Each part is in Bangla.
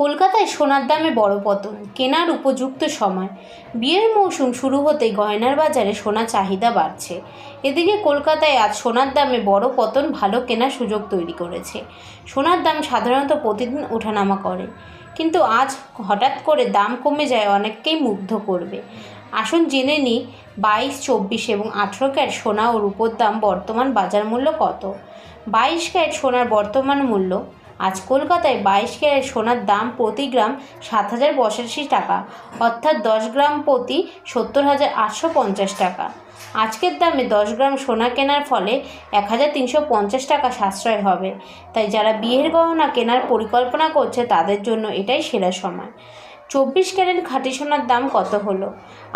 কলকাতায় সোনার দামে বড় পতন, কেনার উপযুক্ত সময়। বিয়ের মৌসুম শুরু হতেই গয়নার বাজারে সোনা চাহিদা বাড়ছে। এদিকে কলকাতায় আজ সোনার দামে বড় পতন ভালো কেনার সুযোগ তৈরি করেছে। সোনার দাম সাধারণত প্রতিদিন ওঠানামা করে। কিন্তু আজ হঠাৎ করে দাম কমে যায় অনেককেই মুগ্ধ করবে। আসুন জেনে নিই, বাইশ, চব্বিশ এবং আঠেরো ক্যারেট সোনা ও রূপোর দাম বর্তমান বাজার মূল্য কত? বাইশ ক্যারেট সোনার বর্তমান মূল্য আজ কলকাতায় বাইশ ক্যারেট সোনার দাম প্রতি গ্রাম সাত হাজার পঁচাশি টাকা, অর্থাৎ দশ গ্রাম প্রতি সত্তর হাজার আটশো পঞ্চাশ টাকা। আজকের দামে দশ গ্রাম সোনা কেনার ফলে এক হাজার তিনশো পঞ্চাশ টাকা সাশ্রয় হবে। তাই যারা বিয়ের গহনা কেনার পরিকল্পনা করছে তাদের জন্য এটাই সেরা সময়। চব্বিশ ক্যারেট খাঁটি সোনার দাম কত হলো?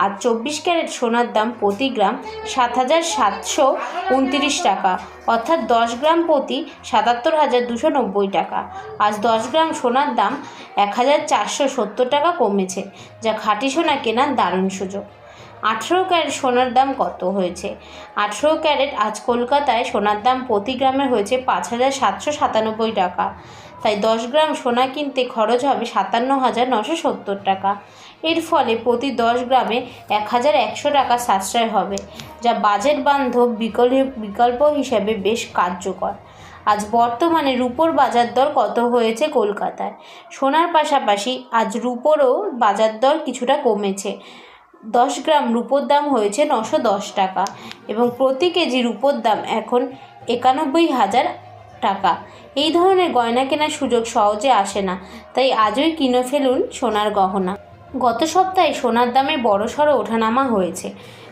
আর চব্বিশ ক্যারেট সোনার দাম প্রতি গ্রাম সাত হাজার সাতশো উনত্রিশ টাকা, অর্থাৎ দশ গ্রাম প্রতি সাতাত্তর হাজার দুশো নব্বই টাকা। আজ দশ গ্রাম সোনার দাম এক হাজার চারশো সত্তর টাকা কমেছে, যা খাঁটি সোনা কেনার দারুণ সুযোগ। আঠেরো ক্যারেট সোনার দাম কত হয়েছে? আঠেরো ক্যারেট আজ কলকাতায় সোনার দাম প্রতি গ্রামে হয়েছে পাঁচ হাজার সাতশো সাতানব্বই টাকা। তাই দশ গ্রাম সোনা কিনতে খরচ হবে সাতান্ন হাজার নশো সত্তর টাকা। এর ফলে প্রতি দশ গ্রামে এক হাজার একশো টাকা সাশ্রয় হবে, যা বাজেট বান্ধব বিকল্প হিসেবে বেশ কার্যকর। আজ বর্তমানে রুপোর বাজার দর কত হয়েছে কলকাতায়? সোনার পাশাপাশি আজ রুপোরও বাজার দর কিছুটা কমেছে। দশ গ্রাম রুপোর দাম হয়েছে নশো দশ টাকা এবং প্রতি কেজি রুপোর দাম এখন একানব্বই হাজার টাকা। এই ধরনের গয়না কেনার সুযোগ সহজে আসে না, তাই আজই কিনে ফেলুন সোনার গহনা। গত সপ্তাহে সোনার দামে বড়সড় ওঠানামা হয়েছে।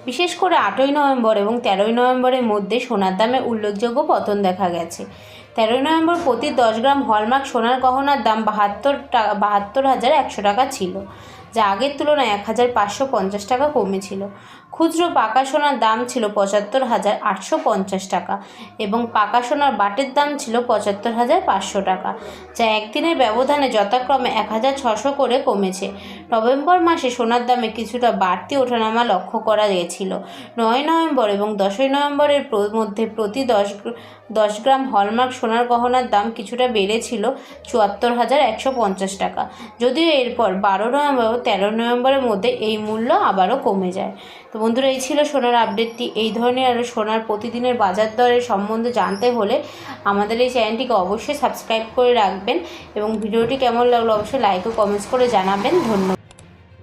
বিশেষ করে আটই নভেম্বর এবং তেরোই নভেম্বরের মধ্যে সোনার দামে উল্লেখযোগ্য পতন দেখা গেছে। তেরোই নভেম্বর প্রতি দশ গ্রাম হলমার্ক সোনার গহনার দাম বাহাত্তর টাকা বাহাত্তর হাজার একশো টাকা ছিল, যা আগের তুলনায় এক হাজার পাঁচশো পঞ্চাশ টাকা কমেছিল। খুচরো পাকা সোনার দাম ছিল পঁচাত্তর হাজার আটশো পঞ্চাশ টাকা এবং পাকা সোনার বাটের দাম ছিল পঁচাত্তর হাজার পাঁচশো টাকা, যা একদিনের ব্যবধানে যথাক্রমে এক হাজার ছশো করে কমেছে। নভেম্বর মাসে সোনার দামে কিছুটা বাড়তি ওঠানামা লক্ষ্য করা গিয়েছিল নয় নভেম্বর এবং দশই নভেম্বরের মধ্যে প্রতি দশ দশ গ্রাম হলমার্ক সোনার গহনার দাম কিছুটা বেড়েছিল চুয়াত্তর হাজার একশো পঞ্চাশ টাকা, যদিও এরপর বারো নভেম্বর ও তেরো নভেম্বরের মধ্যে এই মূল্য আবারও কমে যায়। তো বন্ধুরা, এই ছিল সোনার আপডেটটি এই ধরনের আরও সোনার প্রতিদিনের বাজার দরের সম্বন্ধে জানতে হলে আমাদের এই চ্যানেলটিকে অবশ্যই সাবস্ক্রাইব করে রাখবেন এবং ভিডিওটি কেমন লাগল অবশ্যই লাইক ও কমেন্টস করে জানাবেন। ধন্যবাদ।